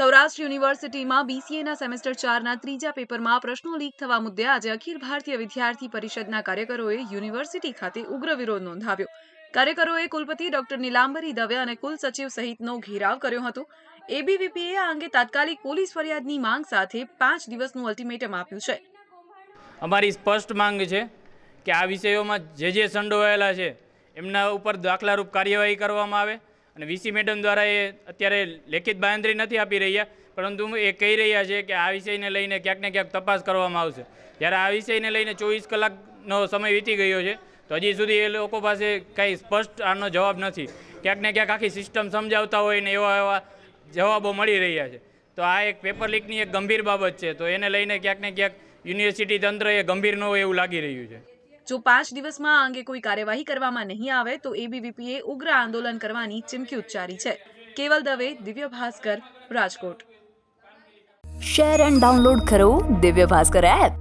સૌરાષ્ટ્ર યુનિવર્સિટીમાં બીસીએના સેમેસ્ટર ચારના ત્રીજા પેપરમાં પ્રશ્નો લીક થવા મુદ્દે આજે અખિલ ભારતીય વિદ્યાર્થી પરિષદના કાર્યકરોએ યુનિવર્સિટી ખાતે ઉગ્ર વિરોધ નોંધાવ્યો. કાર્યકરોએ કુલપતિ ડોક્ટર નીલાંબરી દવે અને કુલ સચિવ સહિતનો ઘેરાવ કર્યો હતો. એબીવીપીએ આ અંગે તાત્કાલિક પોલીસ ફરિયાદની માંગ સાથે પાંચ દિવસનું અલ્ટિમેટમ આપ્યું છે. અમારી સ્પષ્ટ માંગ છે કે આ વિષયોમાં જે જે સંડોવાયેલા છે, એમના ઉપર દાખલારૂપ કાર્યવાહી કરવામાં આવે. અને વીસી મેડમ દ્વારા એ અત્યારે લેખિત બાંધણી નથી આપી રહ્યા, પરંતુ એ કહી રહ્યા છે કે આ વિષયને લઈને ક્યાંક ને ક્યાંક તપાસ કરવામાં આવશે. જ્યારે આ વિષયને લઈને ચોવીસ કલાકનો સમય વીતી ગયો છે, તો હજી સુધી એ લોકો પાસે કંઈ સ્પષ્ટ આનો જવાબ નથી. ક્યાંક ને ક્યાંક આખી સિસ્ટમ સમજાવતા હોય ને એવા એવા જવાબો મળી રહ્યા છે. તો આ એક પેપર લીકની એક ગંભીર બાબત છે, તો એને લઈને ક્યાંક ને ક્યાંક યુનિવર્સિટી તંત્ર એ ગંભીર ન હોય એવું લાગી રહ્યું છે. જો પાંચ દિવસમાં આ અંગે કોઈ કાર્યવાહી કરવામાં નહીં આવે, તો એબીવીપીએ ઉગ્ર આંદોલન કરવાની ચીમકી ઉચ્ચારી છે. Keval Dave, Divya Bhaskar, Rajkot. Share and download કરો દિવ્ય ભાસ્કર એપ.